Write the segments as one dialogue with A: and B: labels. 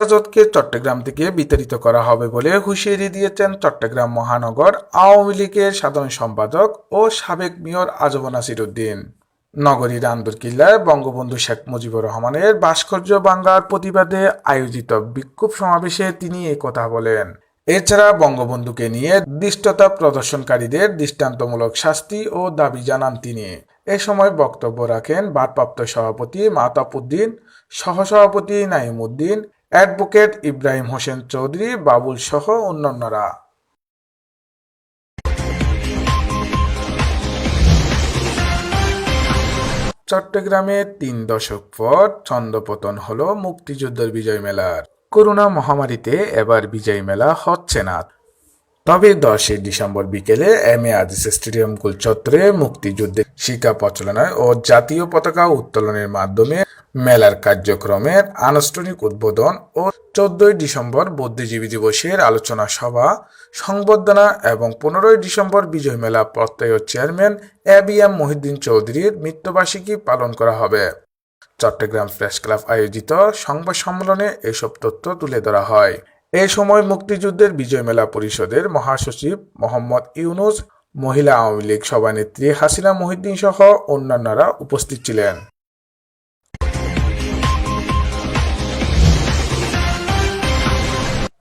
A: হেফাজতকে চট্টগ্রাম থেকে বিতাড়িত করা হবে বলে হুঁশিয়ারি দিয়েছেন চট্টগ্রাম মহানগর, আওয়ামী লীগের সাধারণ সম্পাদক ও সাবেক মেয়র নাসির উদ্দিন। নগরীর আন্দরকিল্লায় বঙ্গবন্ধু শেখ মুজিবুর রহমানের ভাস্কর্য বাংলার প্রতিবাদে আয়োজিত বিক্ষোভ সমাবেশে তিনি এই কথা বলেন। এছাড়া বঙ্গবন্ধুকে নিয়ে দৃষ্টতা প্রদর্শনকারীদের দৃষ্টান্তমূলক শাস্তি ও দাবি জানান তিনি। এ সময় বক্তব্য রাখেন ভারপ্রাপ্ত সভাপতি মাহতাব উদ্দিন, সহসভাপতি নাইম উদ্দিন অ্যাডভোকেট ইব্রাহিম হোসেন চৌধুরী, বাবুল সহ অন্যান্যরা। চট্টগ্রামে তিন দশক পর ছন্দপতন হল মুক্তিযুদ্ধের বিজয় মেলার। করোনা মহামারীতে এবার বিজয় মেলা হচ্ছে না। তবে দশই ডিসেম্বর বিকেলে এম এ আজিজ স্টেডিয়াম কুল চত্বরে মুক্তিযুদ্ধের শিকা প্রচলনায় ও জাতীয় পতাকা উত্তোলনের মাধ্যমে মেলার কার্যক্রমের আনুষ্ঠানিক উদ্বোধন ও চোদ্দই ডিসেম্বর বুদ্ধিজীবী দিবসের আলোচনা সভা, সংবর্ধনা এবং পনেরোই ডিসেম্বর বিজয় মেলা প্রত্যয় chairman A B M Mohiuddin চৌধুরীর মৃত্যুবার্ষিকী পালন করা হবে। চট্টগ্রাম প্রেস ক্লাব আয়োজিত সংবাদ সম্মেলনে এসব তথ্য তুলে ধরা হয়। এ সময় মুক্তিযুদ্ধের বিজয় মেলা পরিষদের মহাসচিব মোহাম্মদ ইউনুস, মহিলা আওয়ামী লীগ সভানেত্রী হাসিনা মহিউদ্দিন সহ অন্যান্যরা উপস্থিত ছিলেন।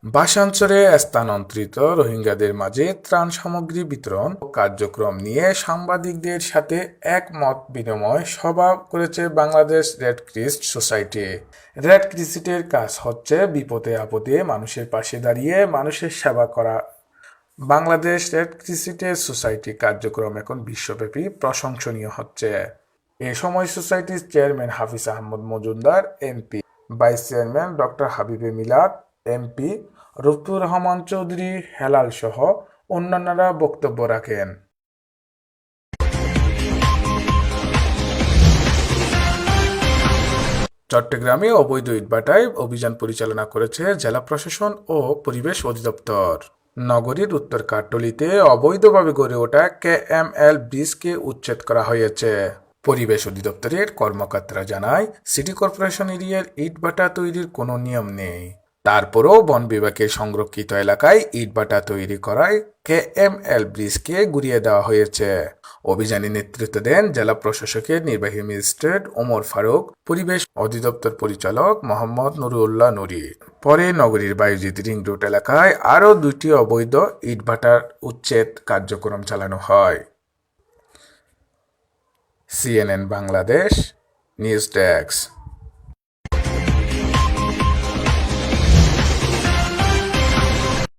A: ভাষাঞ্চলে স্থানান্তরিত রোহিঙ্গাদের মাঝে ত্রাণ সামগ্রী বিতরণ কার্যক্রম নিয়ে সাংবাদিকদের সাথে এক মত বিনিময় সভা করেছে Bangladesh red crescent society. Red ক্রিস্টের কাজ হচ্ছে বিপদে আপদে মানুষের পাশে দাঁড়িয়ে মানুষের সেবা করা। বাংলাদেশ রেড ক্রিসিটের সোসাইটি কার্যক্রম এখন বিশ্বব্যাপী প্রশংসনীয় হচ্ছে। এ সময় সোসাইটির chairman Hafiz Ahmed Majumdar, MP, vice chairman doctor Habibe Millat MP রফতুর Rahman Chowdhury Helal সহ অন্যান্যরা বক্তব্য রাখেন। চট্টগ্রামে অবৈধ ইটভাটায় অভিযান পরিচালনা করেছে জেলা প্রশাসন ও পরিবেশ অধিদপ্তর। নগরীর উত্তর কাটলিতে অবৈধভাবে গড়ে ওঠা কে এম এল ব্রিজকে উচ্ছেদ করা হয়েছে। পরিবেশ অধিদপ্তরের কর্মকর্তারা জানায়, সিটি কর্পোরেশন এরিয়ার ইটভাটা তৈরির কোনো নিয়ম নেই। তারপরও বন বিভাগের সংরক্ষিত এলাকায় ইটভাটা তৈরি করায় কে এম এল ব্রিজকে গুড়িয়ে দেওয়া হয়েছে। অভিযানে নেতৃত্ব দেন জেলা প্রশাসকের নির্বাহী ম্যাজিস্ট্রেট ওমর ফারুক, পরিবেশ অধিদপ্তর পরিচালক মোহাম্মদ নুরুল্লাহ নুরি। পরে নগরীর বায়ুজিৎ রিং রোড এলাকায় আরও দুটি অবৈধ ইটভাটার উচ্ছেদ কার্যক্রম চালানো হয়। CNN Bangladesh, news desk.